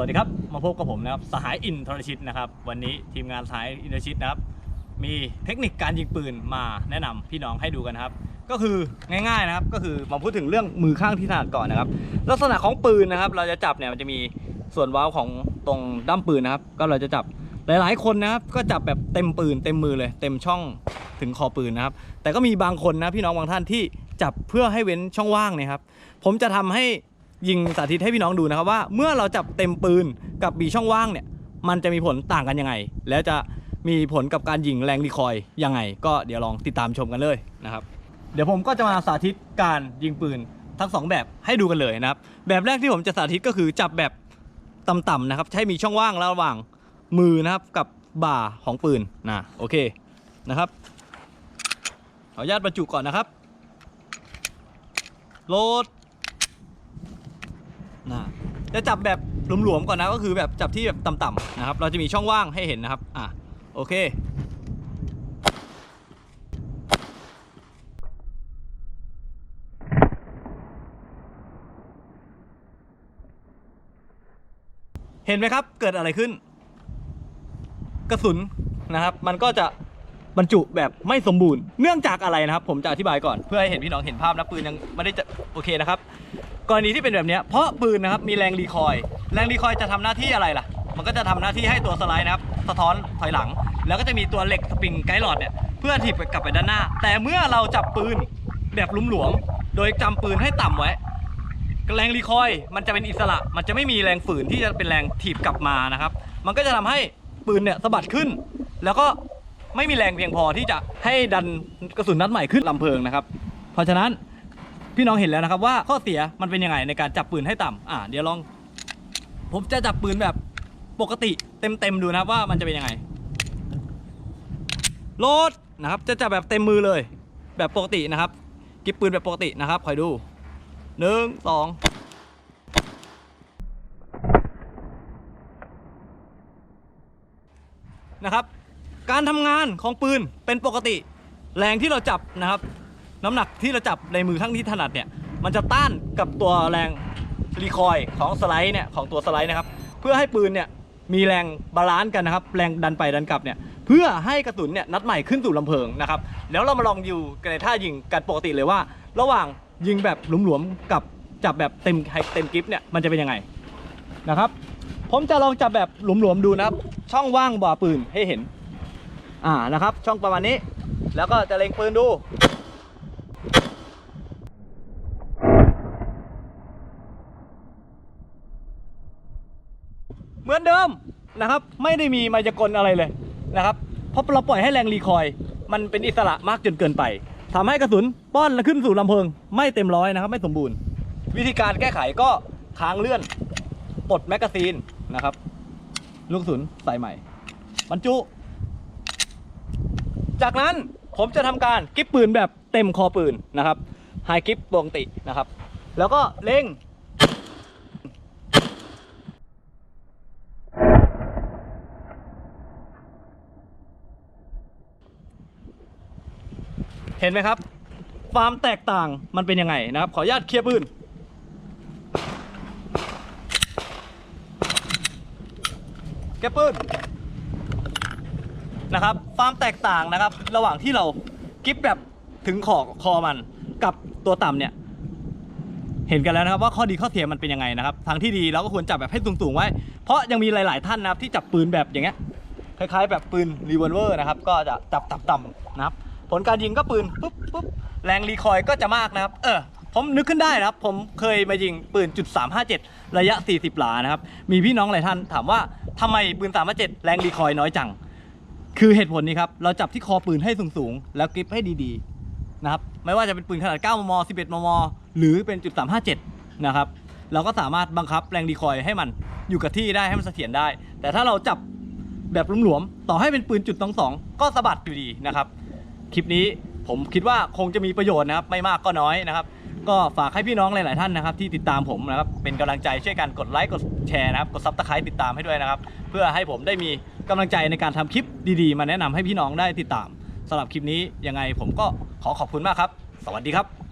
สวัสดีครับมาพบกับผมนะครับสหายอินทรชิตนะครับวันนี้ทีมงานสหายอินทรชิตนะครับมีเทคนิคการยิงปืนมาแนะนำพี่น้องให้ดูกันครับ ก็คือง่ายๆนะครับก็คือมาพูดถึงเรื่องมือข้างที่ถนัดก่อนนะครับ ลักษณะของปืนนะครับ เราจะจับเนี่ยมันจะมีส่วนว้าของตรงด้ามปืนนะครับ ก็เราจะจับหลายๆคนนะครับ ก็จับแบบเต็มปืนเต็มมือเลย เต็มช่องถึงคอปืนนะครับ แต่ก็มีบางคนนะพี่น้องบางท่านที่จับเพื่อให้เว้นช่องว่างเนี่ยครับผมจะทำให้ ยิงสาธิตให้พี่น้องดูนะครับว่าเมื่อเราจับเต็มปืนกับมีช่องว่างเนี่ย มันจะมีผลต่างกันยังไง แล้วจะมีผลกับการยิงแรงรีคอยยังไง ก็เดี๋ยวลองติดตามชมกันเลยนะครับ เดี๋ยวผมก็จะมาสาธิตการยิงปืนทั้งสองแบบให้ดูกันเลยนะครับ แบบแรกที่ผมจะสาธิตก็คือจับแบบต่ำๆนะครับ ใช้มีช่องว่างระหว่างมือนะครับกับบ่าของปืนนะโอเคนะครับขออนุญาตบรรจุก่อนนะครับโหลด จะจับแบบหลวมๆก่อนนะก็คือแบบจับที่แบบต่ำๆนะครับ เราจะมีช่องว่างให้เห็นนะครับ อะโอเค เห็นไหมครับเกิดอะไรขึ้น กระสุนนะครับ มันก็จะบรรจุแบบไม่สมบูรณ์เนื่องจากอะไรนะครับ ผมจะอธิบายก่อนเพื่อให้เห็นพี่น้องเห็นภาพนะปืนยังไม่ได้จะโอเคนะครับ กรณีที่เป็นแบบนี้เพราะปืนนะครับมีแรงรีคอยล์แรงรีคอยล์จะทำหน้าที่อะไรล่ะ มันก็จะทำหน้าที่ให้ตัวสไลด์นะครับสะท้อนถอยหลัง แล้วก็จะมีตัวเหล็กสปริงไกด์หลอดเนี่ยเพื่อถีบกลับไปด้านหน้า แต่เมื่อเราจับปืนแบบลุมหลวม โดยจำปืนให้ต่ำไว้แรงรีคอยล์มันจะเป็นอิสระ มันจะไม่มีแรงฝืนที่จะเป็นแรงถีบกลับมานะครับ มันก็จะทำให้ปืนเนี่ยสะบัดขึ้น แล้วก็ไม่มีแรงเพียงพอที่จะให้ดันกระสุนนัดใหม่ขึ้นลำเพลิงนะครับ เพราะฉะนั้น พี่น้องเห็นแล้วนะครับว่าข้อเสียมันเป็นยังไงในการจับปืนให้ต่ำอ่าเดี๋ยวลอง ผมจะจับปืนแบบปกติเต็มๆดูนะครับว่ามันจะเป็นยังไงโหลดนะครับจะจับแบบเต็มมือเลย แบบปกตินะครับกิบปืนแบบปกตินะครับคอยดูหนึ่งสองนะครับ การทำงานของปืนเป็นปกติ แรงที่เราจับนะครับ น้ำหนักที่เราจับในมือข้างที่ถนัดเนี่ย มันจะต้านกับตัวแรงรีคอยล์ของสไลด์เนี่ยของตัวสไลด์นะครับ เพื่อให้ปืนเนี่ยมีแรงบาลานซ์กันนะครับ แรงดันไปดันกลับเนี่ย เพื่อให้กระสุนเนี่ยนัดใหม่ขึ้นสู่ลำเพลิงนะครับ แล้วเรามาลองดูกันในท่ายิงกันปกติเลยว่า ระหว่างยิงแบบหลวมๆกับจับแบบเต็มเต็มกริปเนี่ยมันจะเป็นยังไงนะครับ ผมจะลองจับแบบหลวมๆดูนะครับ ช่องว่างบ่อปืนให้เห็น อ่านะครับ ช่องประมาณนี้ แล้วก็จะเล็งปืนดู เหมือนเดิมนะครับ ไม่ได้มีมายากลอะไรเลยนะครับ เพราะเราปล่อยให้แรงรีคอย มันเป็นอิสระมากจนเกินไปทำให้กระสุนป้อนและขึ้นสู่ลำเพลิง ไม่เต็มร้อยนะครับ ไม่สมบูรณ์ วิธีการแก้ไขก็ค้างเลื่อนปลดแมกกาซีนนะครับ ลูกกระสุนใส่ใหม่บรรจุ จากนั้นผมจะทำการกิ๊บปืนแบบเต็มคอปืนนะครับไฮกิ๊บปกตินะครับ แล้วก็เล็ง เห็นไหมครับความแตกต่างมันเป็นยังไงนะครับ ขออนุญาตเคลียร์ปืนเก็บปืนนะครับความแตกต่างนะครับ ระหว่างที่เรากิฟแบบถึงขอคอมันกับตัวต่ำเนี่ย เห็นกันแล้วนะครับว่าข้อดีข้อเสียมันเป็นยังไงนะครับ ทางที่ดีเราก็ควรจับแบบให้สูงๆไว้ เพราะยังมีหลายๆท่านนะครับที่จับปืนแบบอย่างเงี้ยคล้ายๆ แบบปืนรีเวลเวอร์นะครับ ก็จะจับต่ำๆนะครับ ผลการยิงก็ปืนปุ๊บปุ๊บแรงรีคอยล์ก็จะมากนะครับ เออผมนึกขึ้นได้นะครับ ผมเคยมายิงปืนจุด357 ระยะ 40 หลานะครับ มีพี่น้องหลายท่านถามว่าทำไมปืน 357 แรงรีคอยล์น้อยจัง คือเหตุผลนี้ครับ เราจับที่คอปืนให้สูงๆ แล้วกริปให้ดีๆนะครับ ไม่ว่าจะเป็นปืนขนาด 9 มม 11 มม หรือเป็นจุด357 นะครับ เราก็สามารถบังคับแรงดีคอยให้มันอยู่กับที่ได้ให้มันเสถียรได้ แต่ถ้าเราจับแบบหลวมๆ ต่อให้เป็นปืนจุดสองสองก็สะบัดอยู่ดีนะครับ คลิปนี้ผมคิดว่าคงจะมีประโยชน์นะครับ ไม่มากก็น้อยนะครับ ก็ฝากให้พี่น้องหลาย ๆ ท่านนะครับ ที่ติดตามผมนะครับเป็นกำลังใจช่วยกันกดไลค์กดแชร์นะครับกดซับสไครต์ติดตามให้ด้วยนะครับ เพื่อให้ผมได้มีกำลังใจในการทำคลิปดีๆ มาแนะนำให้พี่น้องได้ติดตามสำหรับคลิปนี้ยังไงผมก็ขอขอบคุณมากครับ สวัสดีครับ